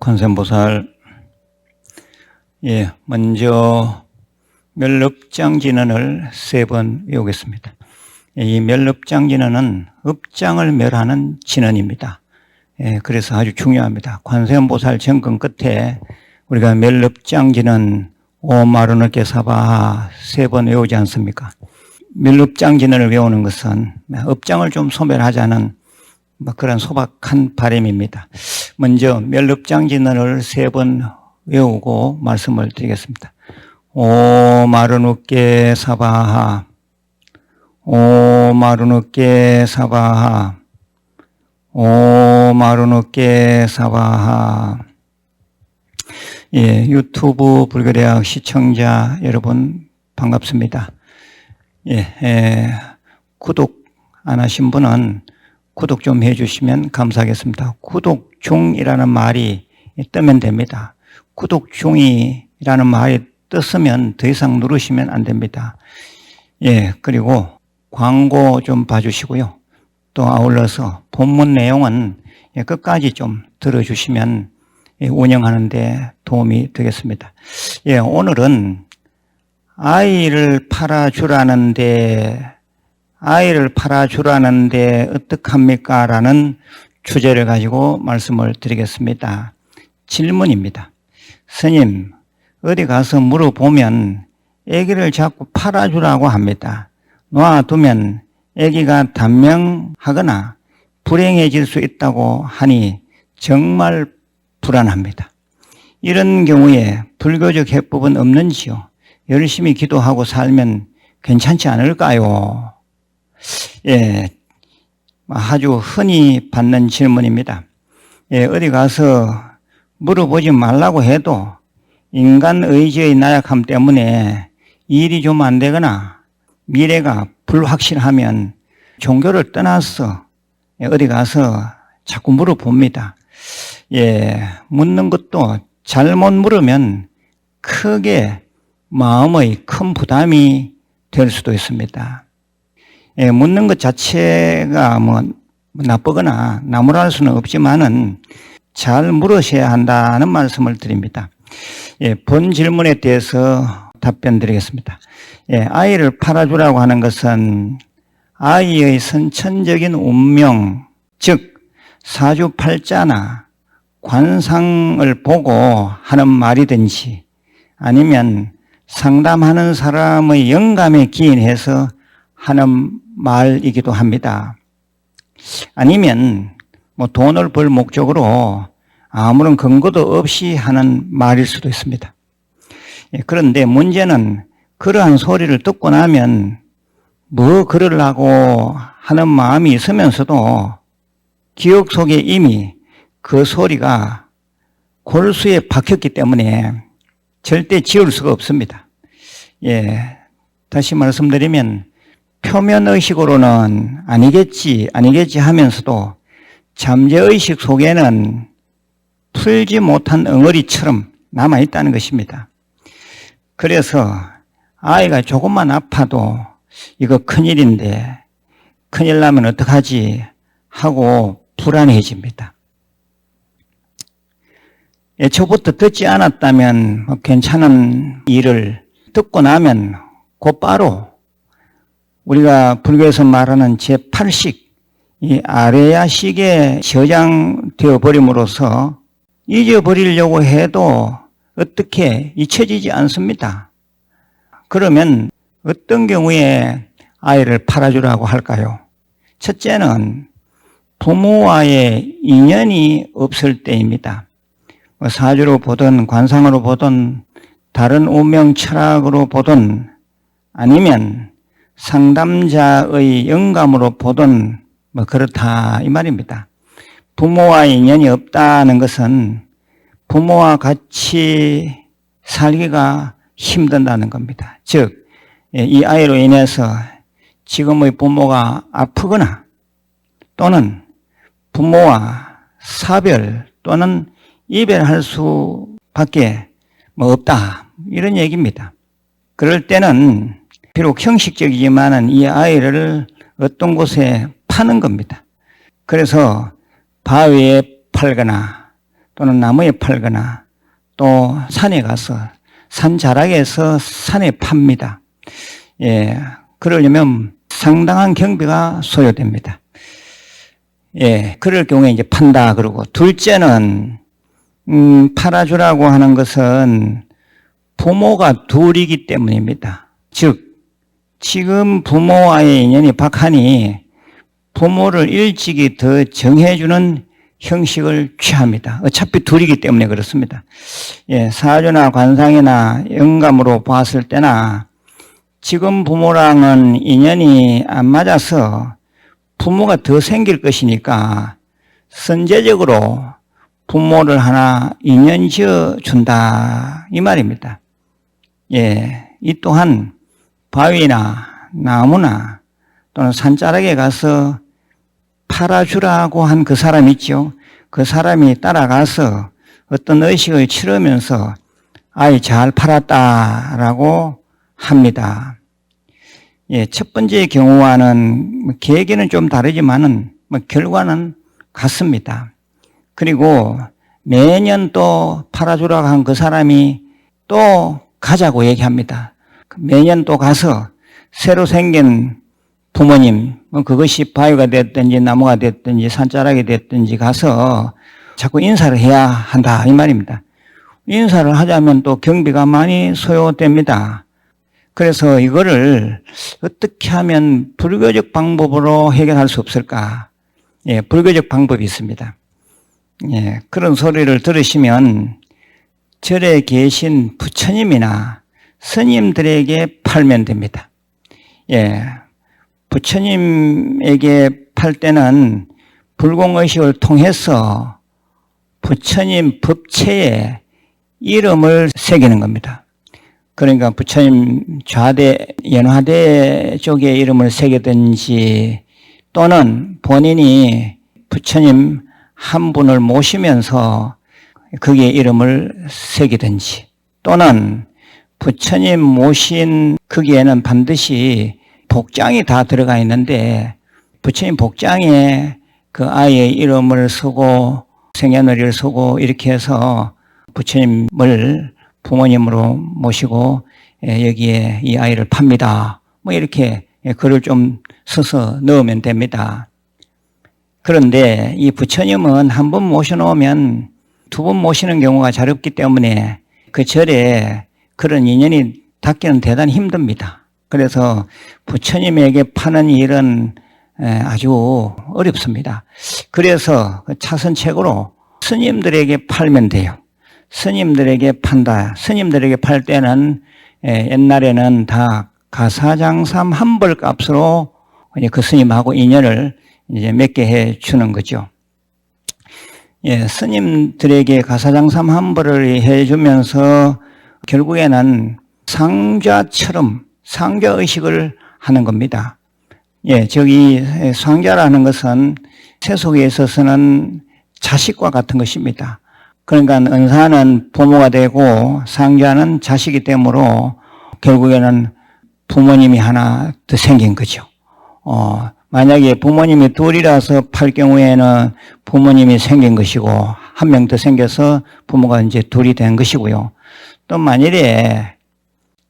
관세음보살 예, 먼저 멸업장진언을 세 번 외우겠습니다. 예, 이 멸업장진언은 업장을 멸하는 진언입니다. 예, 그래서 아주 중요합니다. 관세음보살 정권 끝에 우리가 멸업장진언 오마르느께 사바 세 번 외우지 않습니까? 멸업장진언을 외우는 것은 업장을 좀 소멸하자는 뭐 그런 소박한 바람입니다. 먼저 멸럽장진언을 세 번 외우고 말씀을 드리겠습니다. 오 마르누께 사바하 오 마르누께 사바하 오 마르누께 사바하 예, 유튜브 불교대학 시청자 여러분 반갑습니다. 예, 예, 구독 안 하신 분은 구독 좀 해주시면 감사하겠습니다. 구독 중이라는 말이 뜨면 됩니다. 구독 중이라는 말이 떴으면 더 이상 누르시면 안 됩니다. 예, 그리고 광고 좀 봐주시고요. 또 아울러서 본문 내용은 예, 끝까지 좀 들어주시면 예, 운영하는데 도움이 되겠습니다. 예, 오늘은 아이를 팔아주라는데 아이를 팔아주라는데 어떡합니까? 라는 주제를 가지고 말씀을 드리겠습니다. 질문입니다. 스님, 어디 가서 물어보면 아기를 자꾸 팔아주라고 합니다. 놔두면 아기가 단명하거나 불행해질 수 있다고 하니 정말 불안합니다. 이런 경우에 불교적 해법은 없는지요? 열심히 기도하고 살면 괜찮지 않을까요? 예, 아주 흔히 받는 질문입니다. 예, 어디 가서 물어보지 말라고 해도 인간 의지의 나약함 때문에 일이 좀 안 되거나 미래가 불확실하면 종교를 떠나서 어디 가서 자꾸 물어봅니다. 예, 묻는 것도 잘못 물으면 크게 마음의 큰 부담이 될 수도 있습니다. 예, 묻는 것 자체가 뭐 나쁘거나 나무랄 수는 없지만은 잘 물으셔야 한다는 말씀을 드립니다. 예, 본 질문에 대해서 답변 드리겠습니다. 예, 아이를 팔아주라고 하는 것은 아이의 선천적인 운명, 즉, 사주팔자나 관상을 보고 하는 말이든지 아니면 상담하는 사람의 영감에 기인해서 하는 말이기도 합니다. 아니면 뭐 돈을 벌 목적으로 아무런 근거도 없이 하는 말일 수도 있습니다. 예, 그런데 문제는 그러한 소리를 듣고 나면 뭐 그러려고 하는 마음이 있으면서도 기억 속에 이미 그 소리가 골수에 박혔기 때문에 절대 지울 수가 없습니다. 예, 다시 말씀드리면 표면의식으로는 아니겠지, 아니겠지 하면서도 잠재의식 속에는 풀지 못한 엉어리처럼 남아있다는 것입니다. 그래서 아이가 조금만 아파도 이거 큰일인데 큰일 나면 어떡하지 하고 불안해집니다. 애초부터 듣지 않았다면 뭐 괜찮은 일을 듣고 나면 곧바로 우리가 불교에서 말하는 제8식, 이 아레야식에 저장되어 버림으로써 잊어버리려고 해도 어떻게 잊혀지지 않습니다. 그러면 어떤 경우에 아이를 팔아주라고 할까요? 첫째는 부모와의 인연이 없을 때입니다. 뭐 사주로 보든 관상으로 보든 다른 운명 철학으로 보든 아니면 상담자의 영감으로 보든 뭐 그렇다 이 말입니다. 부모와 인연이 없다는 것은 부모와 같이 살기가 힘든다는 겁니다. 즉, 예, 이 아이로 인해서 지금의 부모가 아프거나 또는 부모와 사별 또는 이별할 수밖에 뭐 없다. 이런 얘기입니다. 그럴 때는 비록 형식적이지만은 이 아이를 어떤 곳에 파는 겁니다. 그래서 바위에 팔거나 또는 나무에 팔거나 또 산에 가서 산 자락에서 산에 팝니다. 예, 그러려면 상당한 경비가 소요됩니다. 예, 그럴 경우에 이제 판다 그러고 둘째는 음, 팔아주라고 하는 것은 부모가 둘이기 때문입니다. 즉 지금 부모와의 인연이 박하니 부모를 일찍이 더 정해주는 형식을 취합니다. 어차피 둘이기 때문에 그렇습니다. 예, 사주나 관상이나 영감으로 봤을 때나 지금 부모랑은 인연이 안 맞아서 부모가 더 생길 것이니까 선제적으로 부모를 하나 인연 지어 준다 이 말입니다. 예, 이 또한 바위나 나무나 또는 산자락에 가서 팔아주라고 한 그 사람 있죠. 그 사람이 따라가서 어떤 의식을 치르면서 아이 잘 팔았다라고 합니다. 예, 첫 번째 경우와는 뭐 계획에는 좀 다르지만은 뭐 결과는 같습니다. 그리고 매년 또 팔아주라고 한 그 사람이 또 가자고 얘기합니다. 매년 또 가서 새로 생긴 부모님, 뭐 그것이 바위가 됐든지 나무가 됐든지 산자락이 됐든지 가서 자꾸 인사를 해야 한다 이 말입니다. 인사를 하자면 또 경비가 많이 소요됩니다. 그래서 이거를 어떻게 하면 불교적 방법으로 해결할 수 없을까? 예, 불교적 방법이 있습니다. 예, 그런 소리를 들으시면 절에 계신 부처님이나 스님들에게 팔면 됩니다. 예, 부처님에게 팔 때는 불공의식을 통해서 부처님 법체에 이름을 새기는 겁니다. 그러니까 부처님 좌대, 연화대 쪽에 이름을 새기든지 또는 본인이 부처님 한 분을 모시면서 거기에 이름을 새기든지 또는 부처님 모신 거기에는 반드시 복장이 다 들어가 있는데 부처님 복장에 그 아이의 이름을 쓰고 생년월일을 쓰고 이렇게 해서 부처님을 부모님으로 모시고 예, 여기에 이 아이를 팝니다. 뭐 이렇게 글을 좀 써서 넣으면 됩니다. 그런데 이 부처님은 한 번 모셔놓으면 두 번 모시는 경우가 잘 없기 때문에 그 절에 그런 인연이 닿기는 대단히 힘듭니다. 그래서 부처님에게 파는 일은 아주 어렵습니다. 그래서 그 차선책으로 스님들에게 팔면 돼요. 스님들에게 판다. 스님들에게 팔 때는 옛날에는 다 가사장삼 한벌 값으로 그 스님하고 인연을 이제 맺게 해 주는 거죠. 예, 스님들에게 가사장삼 한 벌을 해 주면서 결국에는 상자처럼 상자 의식을 하는 겁니다. 예, 저기 상자라는 것은 세속에 있어서는 자식과 같은 것입니다. 그러니까 은사는 부모가 되고 상자는 자식이 되므로 결국에는 부모님이 하나 더 생긴 거죠. 어, 만약에 부모님이 둘이라서 팔 경우에는 부모님이 생긴 것이고 한 명 더 생겨서 부모가 이제 둘이 된 것이고요. 또 만일에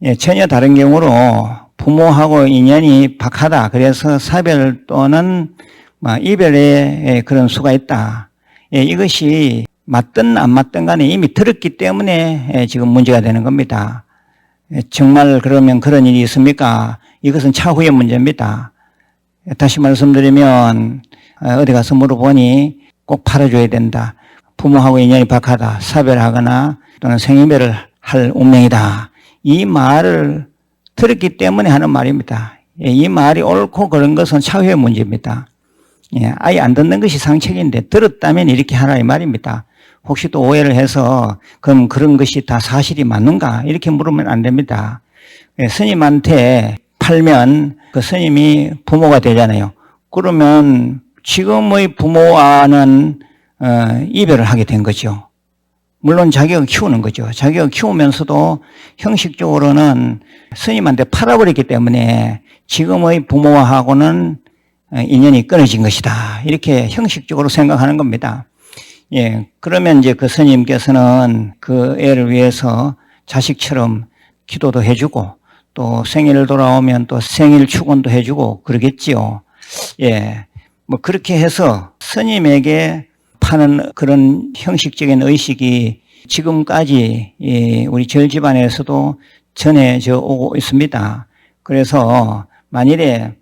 예, 전혀 다른 경우로 부모하고 인연이 박하다. 그래서 사별 또는 뭐 이별의 그런 수가 있다. 예, 이것이 맞든 안 맞든 간에 이미 들었기 때문에 예, 지금 문제가 되는 겁니다. 예, 정말 그러면 그런 일이 있습니까? 이것은 차후의 문제입니다. 다시 말씀드리면 어, 어디 가서 물어보니 꼭 팔아줘야 된다. 부모하고 인연이 박하다. 사별하거나 또는 생이별을 할 운명이다. 이 말을 들었기 때문에 하는 말입니다. 예, 이 말이 옳고 그런 것은 차후의 문제입니다. 예, 아예 안 듣는 것이 상책인데 들었다면 이렇게 하라 이 말입니다. 혹시 또 오해를 해서 그럼 그런 것이 다 사실이 맞는가 이렇게 물으면 안 됩니다. 예, 스님한테 팔면 그 스님이 부모가 되잖아요. 그러면 지금의 부모와는 어, 이별을 하게 된 거죠. 물론 자격을 키우는 거죠. 자격을 키우면서도 형식적으로는 스님한테 팔아버렸기 때문에 지금의 부모하고는 인연이 끊어진 것이다. 이렇게 형식적으로 생각하는 겁니다. 예, 그러면 이제 그 스님께서는 그 애를 위해서 자식처럼 기도도 해주고 또 생일 돌아오면 또 생일 축원도 해주고 그러겠지요. 예, 뭐 그렇게 해서 스님에게 파는 그런 형식적인 의식이 지금까지 이 우리 절 집안에서도 전해져 오고 있습니다. 그래서 만일에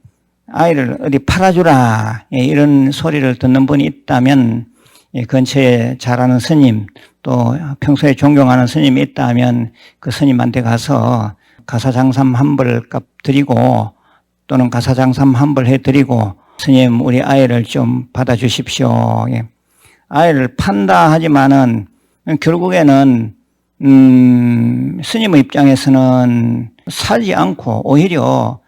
아이를 어디 팔아주라 예, 이런 소리를 듣는 분이 있다면 예, 근처에 잘 아는 스님 또 평소에 존경하는 스님이 있다면 그 스님한테 가서 가사장삼 한벌값 드리고 또는 가사장삼 한벌 해드리고 스님 우리 아이를 좀 받아주십시오. 예. 아이를 판다 하지만은 결국에는 음, 스님의 입장에서는 사지 않고 오히려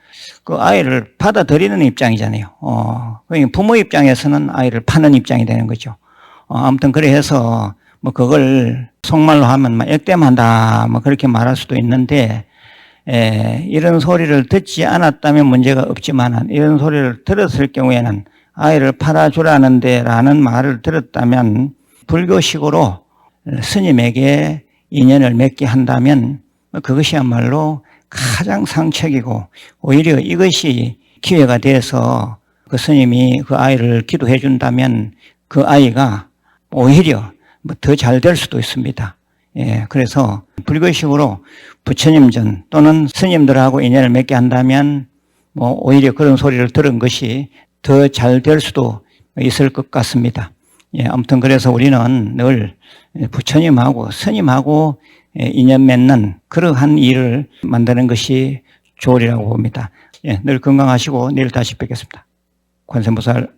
그 아이를 받아들이는 입장이잖아요. 어, 그러니까 부모 입장에서는 아이를 파는 입장이 되는 거죠. 어, 아무튼 그래 해서 뭐 그걸 속말로 하면 막 액땜한다 뭐 그렇게 말할 수도 있는데 에, 이런 소리를 듣지 않았다면 문제가 없지만 이런 소리를 들었을 경우에는 아이를 팔아주라는데 라는 말을 들었다면 불교식으로 스님에게 인연을 맺게 한다면 그것이야말로 가장 상책이고 오히려 이것이 기회가 돼서 그 스님이 그 아이를 기도해 준다면 그 아이가 오히려 뭐더잘 될 수도 있습니다. 예, 그래서 불교식으로 부처님 전 또는 스님들하고 인연을 맺게 한다면 뭐 오히려 그런 소리를 들은 것이 더 잘 될 수도 있을 것 같습니다. 예, 아무튼 그래서 우리는 늘 부처님하고 스님하고 예, 인연 맺는 그러한 일을 만드는 것이 좋으리라고 봅니다. 예, 늘 건강하시고 내일 다시 뵙겠습니다. 관세음보살